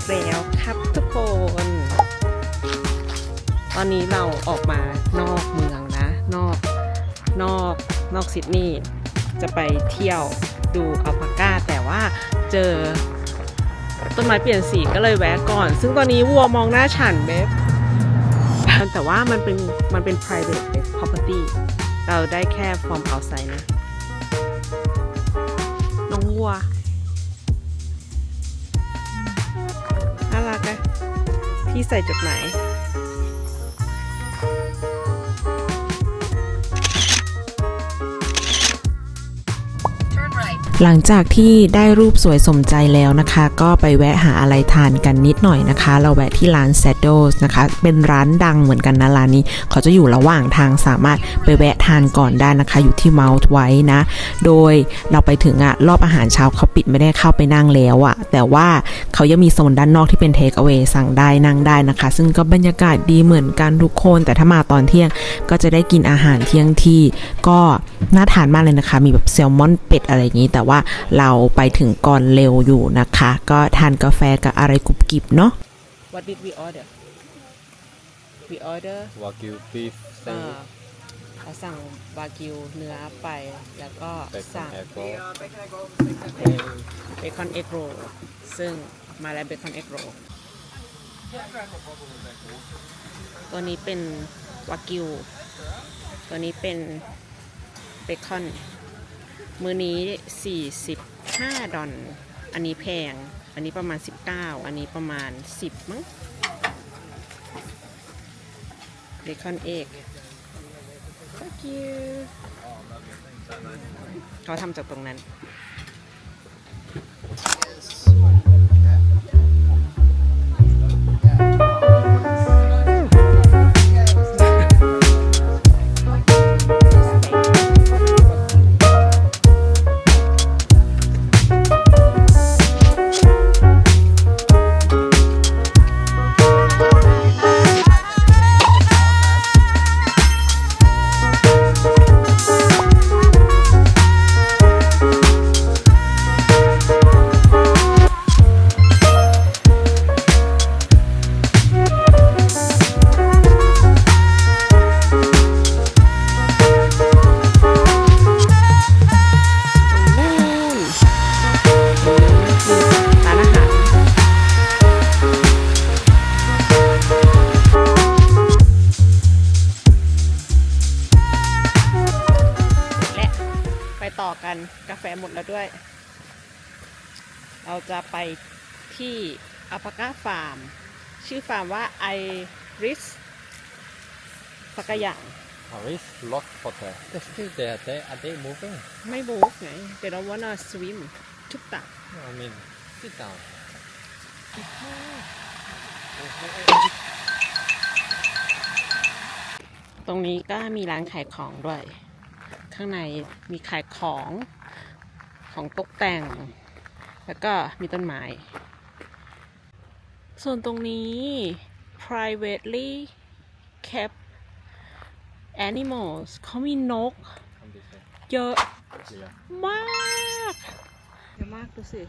กแล้วครับทุกคน ตอนนี้เราออกมานอกเมืองนะ นอก นอก นอกซิดนีย์จะไปเที่ยวดูอัลปาก้า แต่ว่าเจอต้นไม้เปลี่ยนสีก็เลยแวะก่อน ซึ่งตอนนี้วัวมองหน้าฉันเบฟแต่ว่ามันเป็น มันเป็น private property เราได้แค่ from outside นะ น้องวัว ที่ใส่จดหมาย หลังจากที่ได้รูปสวยสมใจแล้วนะคะ ก็ไปแวะหาอะไรทานกันนิดหน่อยนะคะ เราแวะที่ร้าน Saddles นะคะ เป็นร้านดังเหมือนกันนะร้านนี้ เขาจะอยู่ระหว่างทางสามารถไปแวะทานก่อนได้นะคะ อยู่ที่ Mount ไว้นะ โดยเราไปถึงอะรอบอาหารเช้าเขาปิดไม่ได้เข้าไปนั่งแล้วอะแต่ว่าเขายังมีโซนด้านนอกที่เป็น Take away สั่งได้นั่งได้นะคะ ซึ่งก็บรรยากาศดีเหมือนกันทุกคน แต่ถ้ามาตอนเที่ยงก็จะได้กินอาหารเที่ยงที่ก็ น่าทานมากเลยนะคะ มีแบบแซลมอนเป็ดอะไรอย่างนี้ แต่ว่าเราไปถึงก่อนเร็วอยู่นะคะ ก็ทานกาแฟกับอะไรกรุบกริบเนาะ What did we order we order Wagyu beef เอ่อ sandwich เราสั่งวากิวเนื้อไป แล้วก็ bacon สั่ง egg roll เบคอนเอ็กโรซึ่งมาแล้วเบคอนเอ็กโรตัวนี้เป็นวากิว ตัวนี้เป็นเบคอน มือนี้ 45 ดอลอันนี้แพง อันนี้ประมาณ 19 อันนี้ประมาณ 10 มั้งเบคอนเอ็ก thank you เขาทำจากตรงนั้นนู่ ที่อัปากาฟาร์ม ชื่อฟาร์มว่าไอริสสักอย่าง Paris Lock Hotel They're still there they, are they moving ไม่บูกไง they don't wanna swim ทุกตัก No, I mean sit down ตรงนี้ก็มีร้านขายของด้วย ข้างในมีขายของของตกแต่ง แล้วก็มีต้นไม้ ส่วนตรงนี้ privately kept animals เขามีนก Come this way เยอะ Yeah มากเยอะมากดูสิ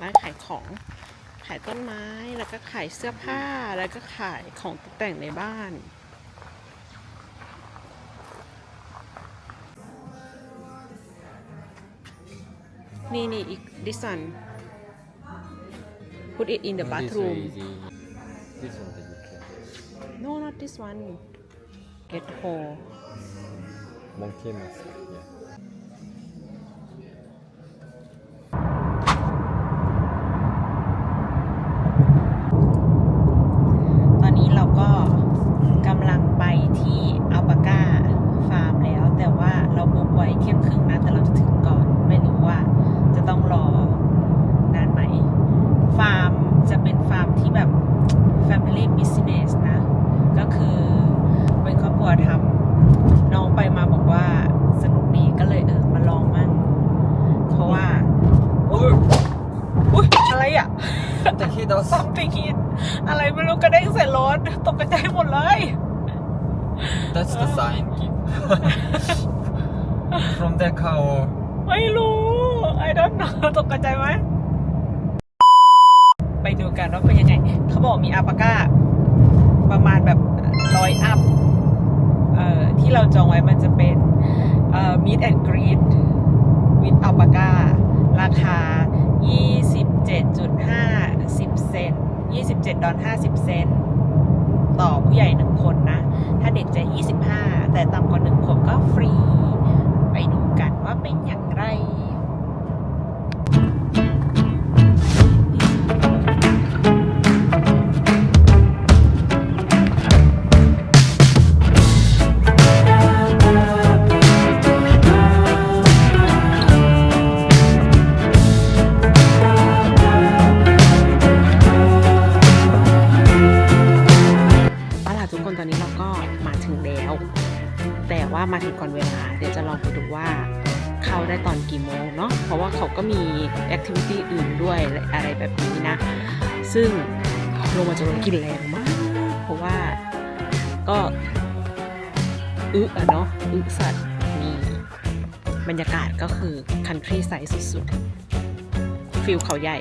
ร้านขายของ ขายต้นไม้ แล้วก็ขายเสื้อผ้า แล้วก็ขายของตกแต่งในบ้าน Nee, this one. Put it in the bathroom. This one that you can. No, not this one. Get whole. Monkey mask, yeah. From that car ไม่รู้ I don't know ตกใจไหม ไปดูกันว่าเป็นยังไง เขาบอกมีอาปาก้า ประมาณแบบร้อยอัพที่เราจองไว้มันจะเป็นเอ่อ meet and greet with alpaca ราคา 27.50 เซนต์27ดอล50เซ แต่ว่ามาถึงก่อนเวลา เดี๋ยวจะลองไปดูว่าเข้าได้ตอนกี่โมงเนาะเพราะว่าเขาก็มีแอคทิวิตี้อื่นด้วยอะไรแบบนี้นะ ซึ่งลงมาจะรถกลินแรงมาก เพราะว่าก็อึอะเนาะอึสัตว์มีบรรยากาศก็คือคันทรีไซส์สุดๆ ฟิลเขาใหญ่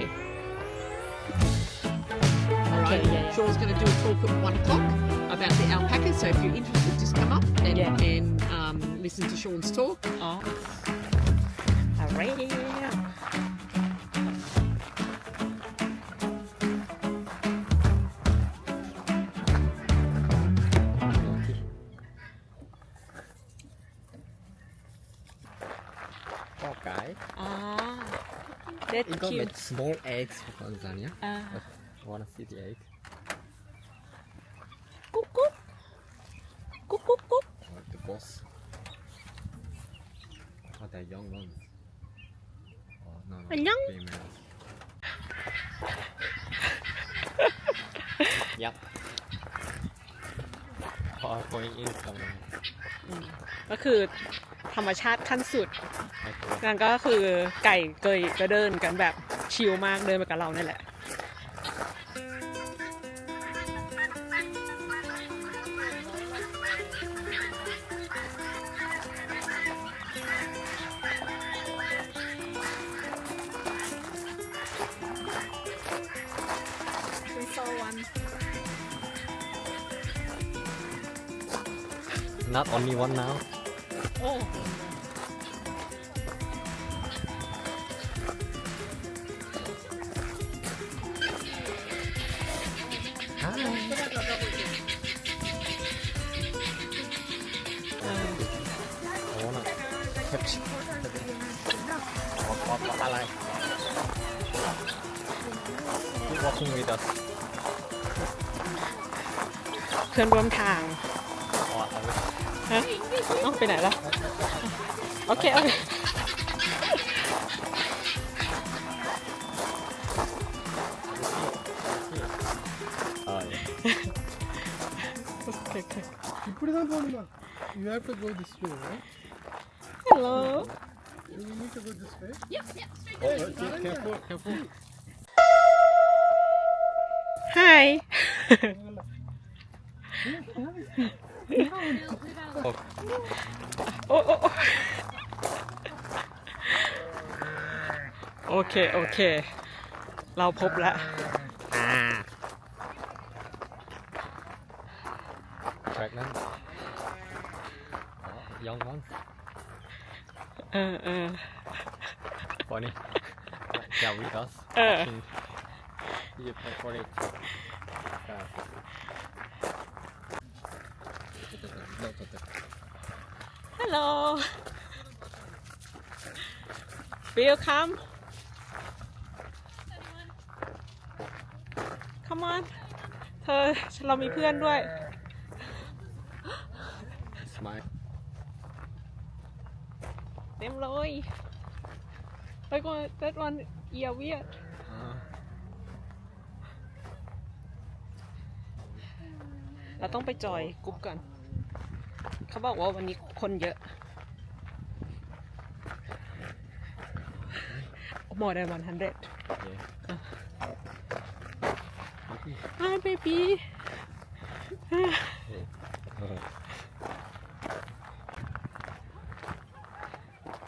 All right. Okay, yeah, yeah. Sean's going to do a talk at one o'clock about the alpaca. So if you're interested, just come up and, yeah. and um, listen to Sean's talk. Oh. All right. Oh, right? Ah, that's cute. small eggs for lasagna. Uh. I wanna see the egg. ก็คือธรรมชาติขั้นสุด Okay. นั่นก็คือไก่เกยก็เดินกันแบบชิลมากเดินไปกับเราเนี่ยแหละ Not only one now. โอ้ขอขออะไรวันคุมีแต่เพื่อนร่วมทางอ๋ เอ้าไปไหนล่ะ โอเค โอเค Oh, yeah. You put it on one mark. You have to go this way, right? Hello You need to go this way. Oh, okay, careful, careful. Hi Oh, โอเค โอเค เราพบแล้วแทร็กนั้นยองมันเออเออ Bonnie. Yeah, with us. Uh. You play for it. Uh. Hello Welcome Come on เธอเรามีเพื่อนด้วย Smile. เต็มเลยไปก่อน that one ear weird Uh, เราต้องไปจอยกรุ๊ปก่อน เขาบอกว่าวันนี้คนเยอะ more than 100 yeah. Hi baby Uh,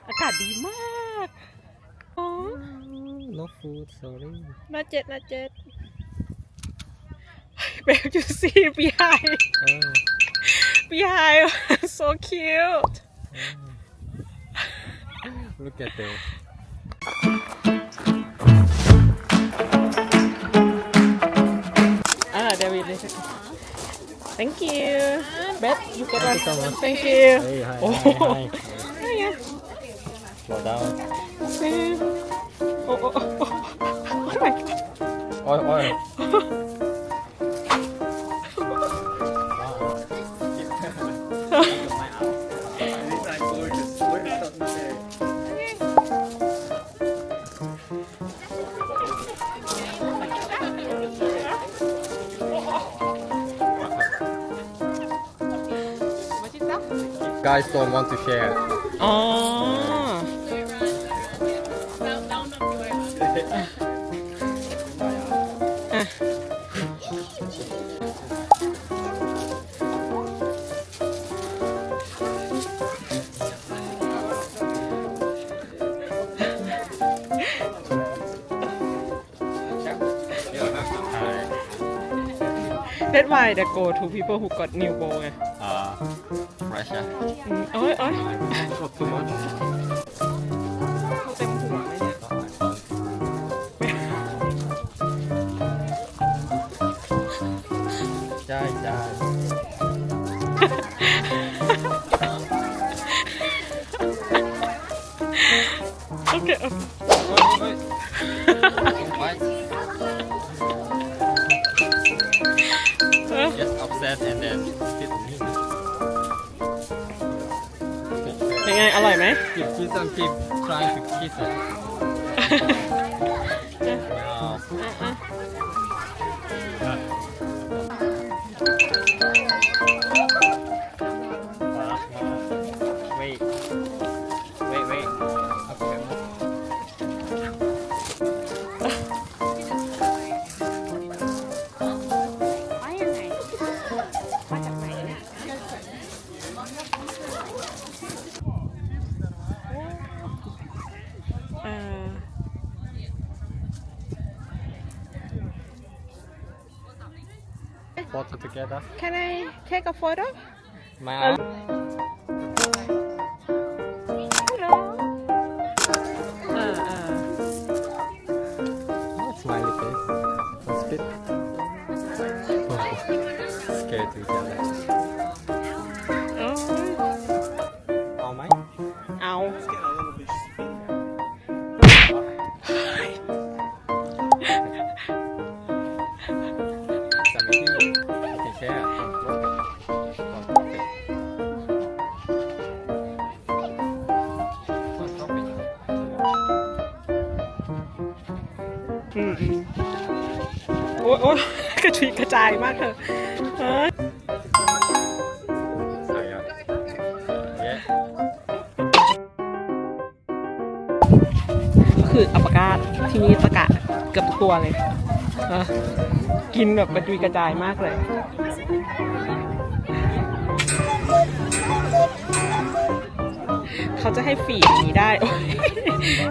อากาศดีมากากอ๋อ No food, sorry. not yet not yet babe you see behind Oh, behind so cute look at them. อ่าเดวิดเลย thank you babe you get one Thank you so much. thank you Hey, hi, Oh. hi, hi. Hiya. Slow down. Sam. Oh, oh, oh, oh. oh my god. Oi, oi. Guys don't want to share. อ๋อ That's why they go to people who got new bow ไง Uh, pressure. อืมโอ้ยโอ้ย Not too much. เต็มหัวเลยเนี่ยใช่ใช่โอเคโอเค เป็นไง อร่อยไหม Keep kiss and keep trying to kiss it. Together. Can I take a photo My อืมโอ้ยโอ้ยกระจุยกระจายมากเถอะเออใส่อะเย้คืออัปปากาศที่นี่ตะกะเกือบทุกตัวเลยเออกินแบบกระจุยกระจายมากเลย เขาจะให้ฟีดนี้ได้โอ๊ย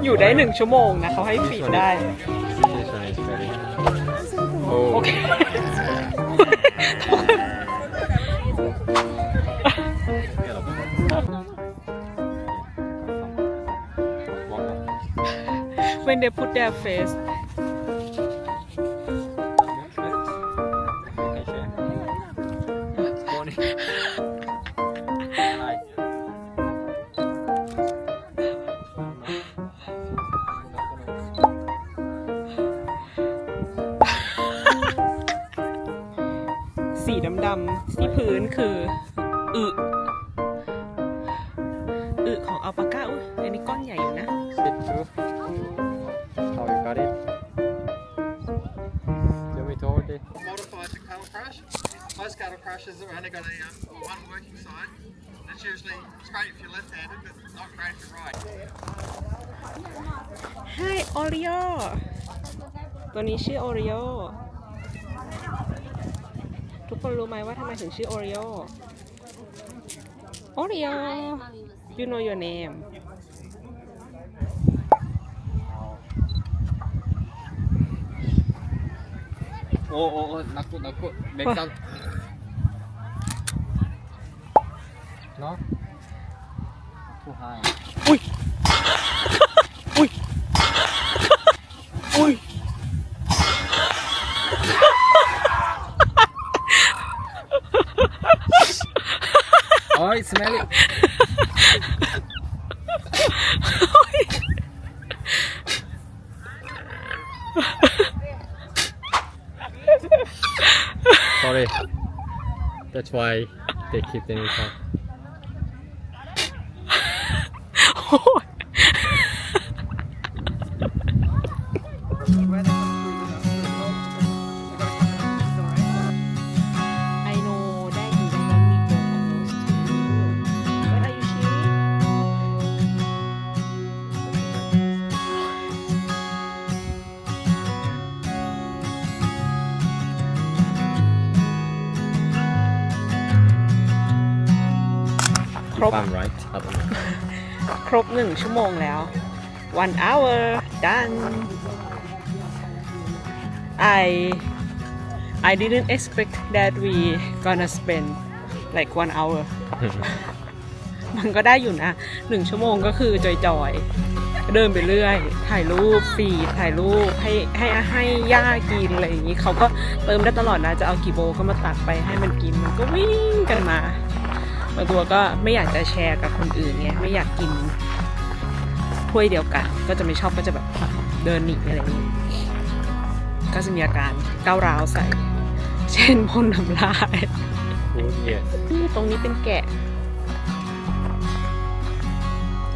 อยู่ได้หนึ่งชั่วโมงนะ เขาให้ฟีดได้ Oh. Okay. when they put their face crashes that we're only going to um, one working side. That's usually it's great if you're left-handed, but not great if you're right. Hi, Oreo. ตัวนี้ชื่อ Oreo ทุกคนรู้ไหมว่าทำไมถึงชื่อ Oreo Oreo you know your name おおお泣く泣くめっちゃ เบรกซันเนาะ too high อุ้ยอุ้ยอุ้ย oh it's smelly sorry that's why they keep them inside ไรบ I'm right I don't know ครบหนึ่งชั่วโมงแล้ว one hour done I I didn't expect that we gonna spend like one hour มันก็ได้อยู่นะหนึ่งชั่วโมงก็คือจอยๆ เดินไปเรื่อย ถ่ายรูปฟีดถ่ายรูปให้ให้ให้ย่ากินอะไรอย่างนี้ เขาก็เติมได้ตลอดนะ จะเอากี่โบก็มาตักไปให้มันกิน มันก็วิ่งกันมา บางตัวก็ไม่อยากจะแชร์กับคนอื่นไงไม่อยากกินถ้วยเดียวกัน ก็จะไม่ชอบก็จะแบบเดินหนีอะไรอย่างนี้ ก็จะมีอาการก้าวร้าวใส่ เช่นพ่นน้ำลาย oh yes นี่ตรงนี้เป็นแกะ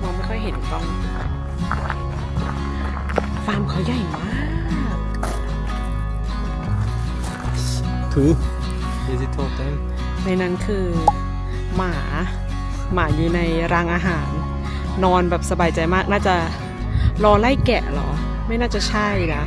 มองไม่ค่อยเห็นกล้อง ฟาร์มเขาใหญ่มาก two is it two of them ในนั้นคือ หมา หมาอยู่ในรังอาหาร นอนแบบสบายใจมากน่าจะรอไล่แกะเหรอ ไม่น่าจะใช่นะ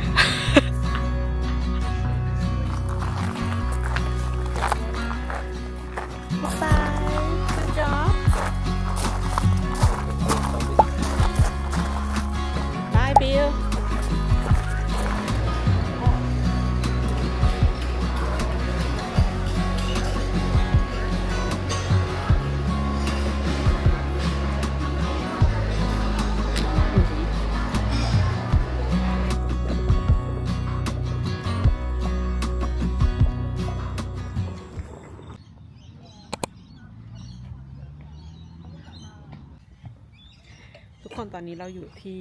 คนตอนนี้เราอยู่ที่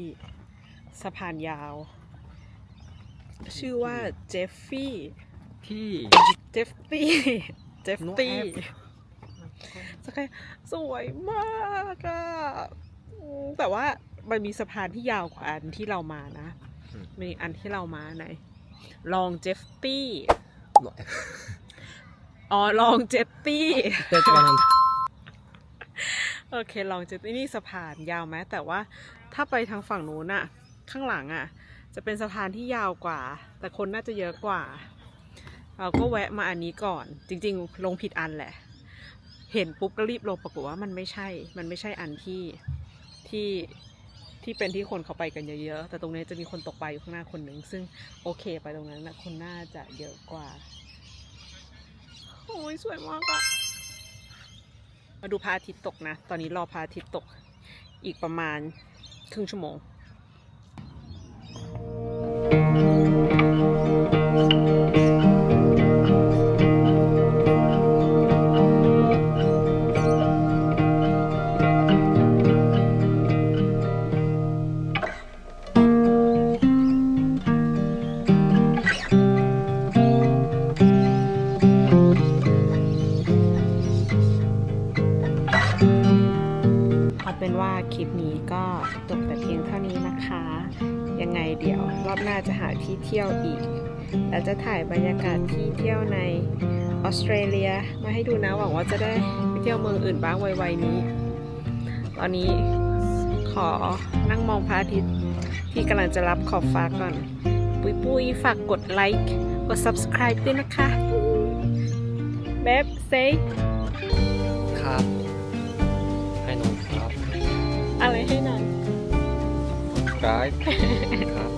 สะพานยาว ชื่อว่าเจฟฟี่ที่เจฟฟี่เจฟฟี่ No F สกายสวยมากอะอืมแต่ว่ามันมีสะพานที่ยาวกว่าอันที่เรามานะอืมมีอันที่เรามาไหน ลองเจฟฟี่ no อ๋อ ลองเจฟฟี่ that's one hundred โอเคลองจฟฟี่นี่สะพานยาวไหมแต่ว่าถ้าไปทางฝั่งนู้นอะข้างหลังอะจะเป็นสะพานที่ยาวกว่า แต่คนน่าจะเยอะกว่า เราก็แวะมาอันนี้ก่อน จริง ๆ ลงผิดอันแหละ เห็นปุ๊บก็รีบลงปรากฏว่ามันไม่ใช่ มันไม่ใช่อันที่ที่ที่เป็นที่คนเขาไปกันเยอะๆ แต่ตรงนี้จะมีคนตกปลาอยู่ข้างหน้าคนหนึ่ง ซึ่งโอเคไปตรงนั้นนะคนน่าจะเยอะกว่า โอ้ยสวยมากอะ มาดูพระอาทิตย์ตกนะ ตอนนี้รอพระอาทิตย์ตกอีกประมาณครึ่งชั่วโมง เที่ยวอีกและจะถ่ายบรรยากาศที่เที่ยวในออสเตรเลียมาให้ดูนะหวังว่าจะได้ไปเที่ยวเมืองอื่นบ้างไวๆนี้ ตอนนี้ขอนั่งมองพระอาทิตย์ที่กำลังจะรับขอบฟ้าก่อน ปุยปุยๆฝากกดไลค์กด subscribe ด้วยนะคะเบบเซครับให้น้องครับอะไรให้หน่อย subscribe ครับ